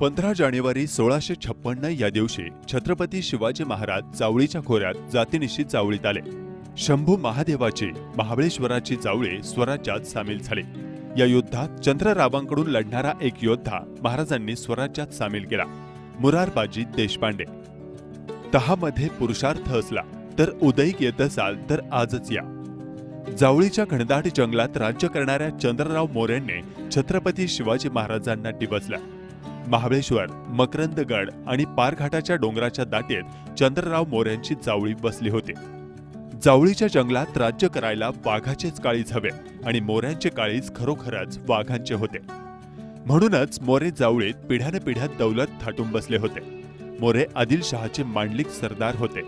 पंधरा जानेवारी सोळाशे छप्पन्न या दिवशी छत्रपती शिवाजी महाराज जावळीच्या खोऱ्यात जातीनिशी जावळीत आले. शंभू महादेवाची महाबळेश्वराची जावळी स्वराज्यात सामील झाली. या युद्धात चंद्ररावांकडून लढणारा एक योद्धा महाराजांनी स्वराज्यात सामील केला. मुरारबाजी देशपांडे. तहामध्ये पुरुषार्थ असला तर उदयिक येत असाल तर आजच या. जावळीच्या घनदाट जंगलात राज्य करणाऱ्या चंद्रराव मोऱ्यांनी छत्रपती शिवाजी महाराजांना डिबजला महाबळेश्वर मकरंदगड आणि पारघाटाच्या डोंगराच्या दाटेत चंद्रराव मोऱ्यांची जावळी बसली होती. जावळीच्या जंगलात राज्य करायला वाघाचेच काळीज हवे आणि मोऱ्यांचे काळीज खरोखरच वाघांचे होते. म्हणूनच मोरे जावळीत पिढ्यानपिढ्या दौलत थाटून बसले होते. मोरे आदिलशहाचे मांडलिक सरदार होते.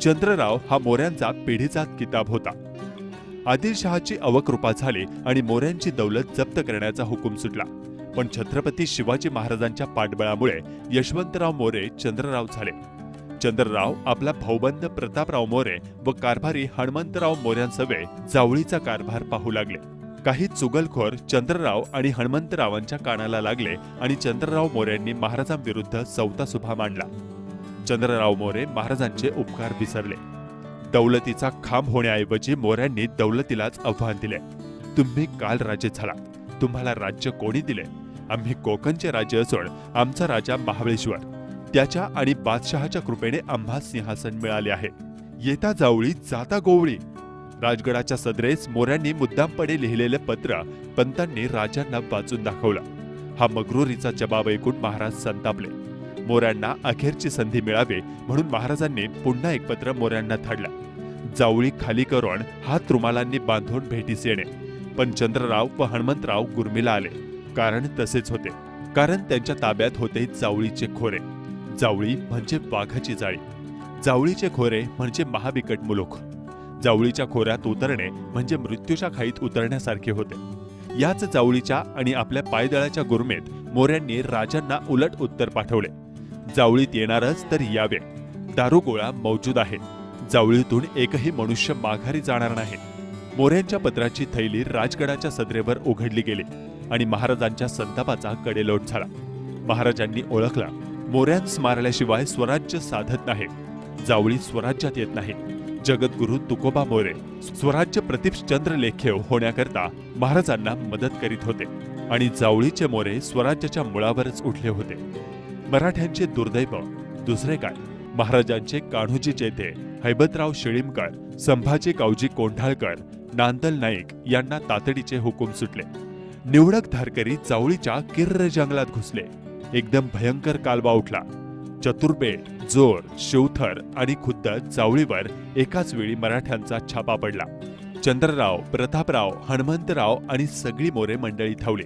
चंद्रराव हा मोऱ्यांचा पिढीचा किताब होता. आदिलशहाची अवकृपा झाली आणि मोऱ्यांची दौलत जप्त करण्याचा हुकूम सुटला. पण छत्रपती शिवाजी महाराजांच्या पाठबळामुळे यशवंतराव मोरे चंद्रराव झाले. चंद्रराव आपला भाऊबंद प्रतापराव मोरे व कारभारी हणमंतराव मोऱ्यांसवे जावळीचा कारभार पाहू लागले. काही चुगलखोर चंद्रराव आणि हणमंतरावांच्या कानाला लागले आणि चंद्रराव मोऱ्यांनी महाराजांविरुद्ध चौथा सुभा मांडला. चंद्रराव मोरे महाराजांचे उपकार विसरले. दौलतीचा खांब होण्याऐवजी मोऱ्यांनी दौलतीलाच आव्हान दिले. तुम्ही काल राजे झाला. तुम्हाला राज्य कोणी दिले? आम्ही कोकणचे राज्य असून आमचा राजा महाबळेश्वर. त्याच्या आणि बादशहाच्या कृपेने आम्हा सिंहासन मिळाले आहे. येता जावळी जाता गोवळी. राजगडाच्या सदरेस मोऱ्यांनी मुद्दामपणे लिहिलेले पत्र पंतांनी राजांना वाचून दाखवलं. हा मगरुरीचा जबाब ऐकून महाराज संतापले. मोऱ्यांना अखेरची संधी मिळावी म्हणून महाराजांनी पुन्हा एक पत्र मोऱ्यांना धाडलं. जावळी खाली करून हात रुमालांनी बांधून भेटीस येणे. पण चंद्रराव व हनुमंतराव गुरमीला आले. कारण तसेच होते. कारण त्यांच्या ताब्यात होते जावळीचे खोरे. जावळी म्हणजे वाघाची जाळी. जावळीचे खोरे म्हणजे महाबिकट मुलुख. जावळीच्या खोऱ्यात उतरणे म्हणजे मृत्यूच्या खाईत उतरण्यासारखे होते. याच जावळीच्या आणि आपल्या पायदळाच्या गुरमेत मोऱ्यांनी राजांना उलट उत्तर पाठवले. जावळीत येणारच तर यावे. दारुगोळा मौजूद आहे. जावळीतून एकही मनुष्य माघारी जाणार नाही. मोऱ्यांच्या पत्राची थैली राजगडाच्या सदरेवर उघडली गेली. आणि महाराजांच्या संतापाचा कडेलोट झाला. महाराजांनी ओळखला मोऱ्यांस मारल्याशिवाय स्वराज्य साधत नाही जावळी स्वराज्यात येत नाही. जगद्गुरु तुकोबा मोरे स्वराज्य प्रतिपचंद्र लेखेव होण्याकरता महाराजांना मदत करीत होते आणि जावळीचे मोरे स्वराज्याच्या मुळावरच उठले होते. मराठ्यांचे दुर्दैव दुसरे काय? महाराजांचे कान्होजी चेते हैबतराव शिळीमकर संभाजी कावजी कोंढाळकर नांदल नाईक यांना तातडीचे हुकूम सुटले. निवडक धारकरी चावळीच्या किर्र जंगलात घुसले. एकदम भयंकर कालवा उठला. चतुर्बेट जोर शिवथर आणि खुद्द चावळीवर एकाच वेळी मराठ्यांचा छापा पडला. चंद्रराव प्रतापराव हनुमंतराव आणि सगळी मोरे मंडळी धावली.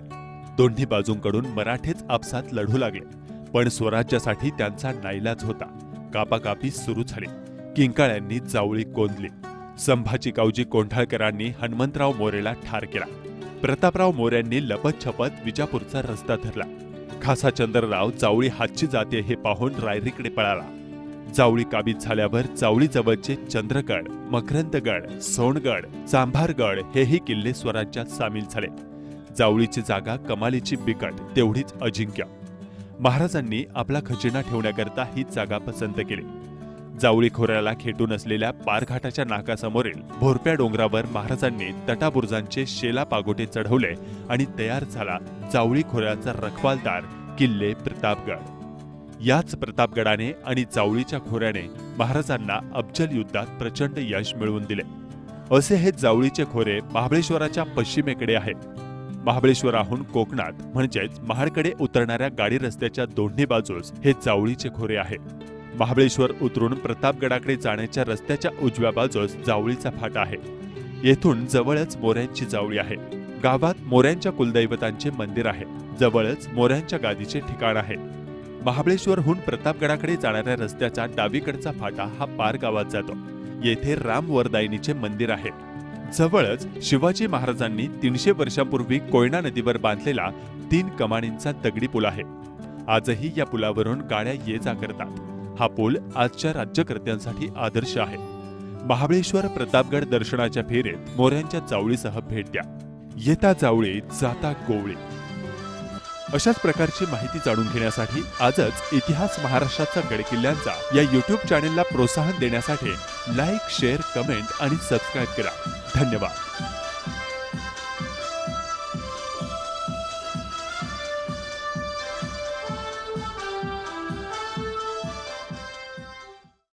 दोन्ही बाजूंकडून मराठेच आपसात लढू लागले. पण स्वराज्यासाठी त्यांचा नाईलाज होता. कापाकापी सुरू झाली. किंकाळ्यांनी जावळी कोंदली. संभाजी कावजी कोंढाळकरांनी हनुमंतराव मोरेला ठार केला. प्रतापराव मोऱ्यांनी लपत छपत विजापूरचा रस्ता धरला. खासा चंद्रराव जावळी हातची जाते हे पाहून रायरीकडे पळाला. जावळी काबीज झाल्यावर जावळीजवळचे चंद्रगड मकरंदगड सोनगड चांभारगड हेही किल्ले स्वराज्यात सामील झाले. जावळीची जागा कमालीची बिकट तेवढीच अजिंक्य. महाराजांनी आपला खजिना ठेवण्याकरता ही जागा पसंत केली. जावळी खोऱ्याला खेटून असलेल्या पारघाटाच्या नाकासमोरील भोरप्या डोंगरावर महाराजांनी तटाबुर्जांचे शेला पागोटे चढवले आणि तयार झाला जावळी खोऱ्याचा रखवालदार किल्ले प्रतापगड. याच प्रतापगडाने आणि जावळीच्या खोऱ्याने महाराजांना अफजल युद्धात प्रचंड यश मिळवून दिले. असे हे जावळीचे खोरे महाबळेश्वराच्या पश्चिमेकडे आहे महाबळेश्वराहून कोकणात म्हणजेच महाडकडे उतरणाऱ्या गाडी रस्त्याच्या दोन्ही बाजूस हे जावळीचे खोरे आहे महाबळेश्वर उतरून प्रतापगडाकडे जाण्याच्या रस्त्याच्या उजव्या बाजूस जावळीचा फाटा आहे. येथून जवळच मोऱ्यांची जावळी आहे. गावात मोऱ्यांच्या कुलदैवतांचे मंदिर आहे. जवळच मोऱ्यांच्या गादीचे ठिकाण आहे. महाबळेश्वरहून प्रतापगडाकडे जाणाऱ्या रस्त्याचा डावीकडचा फाटा हा पार गावात जातो. येथे राम वरदायिनीचे मंदिर आहे. जवळच शिवाजी महाराजांनी तीनशे वर्षांपूर्वी कोयना नदीवर बांधलेला तीन कमानींचा दगडी पूल आहे. आजही या पुलावरून गाड्या ये जा करतात. हा पूल आजच्या राज्यकर्त्यांसाठी आदर्श आहे. महाबळेश्वर प्रतापगड दर्शनाच्या फेरीत मोऱ्यांच्या जावळीसह भेट द्या. येता जावळी जाता गोवळी. अशाच प्रकारची माहिती जाणून घेण्यासाठी आजच इतिहास महाराष्ट्राचा गडकिल्ल्यांचा या युट्यूब चॅनेलला प्रोत्साहन देण्यासाठी लाईक शेअर कमेंट आणि सबस्क्राईब करा. धन्यवाद.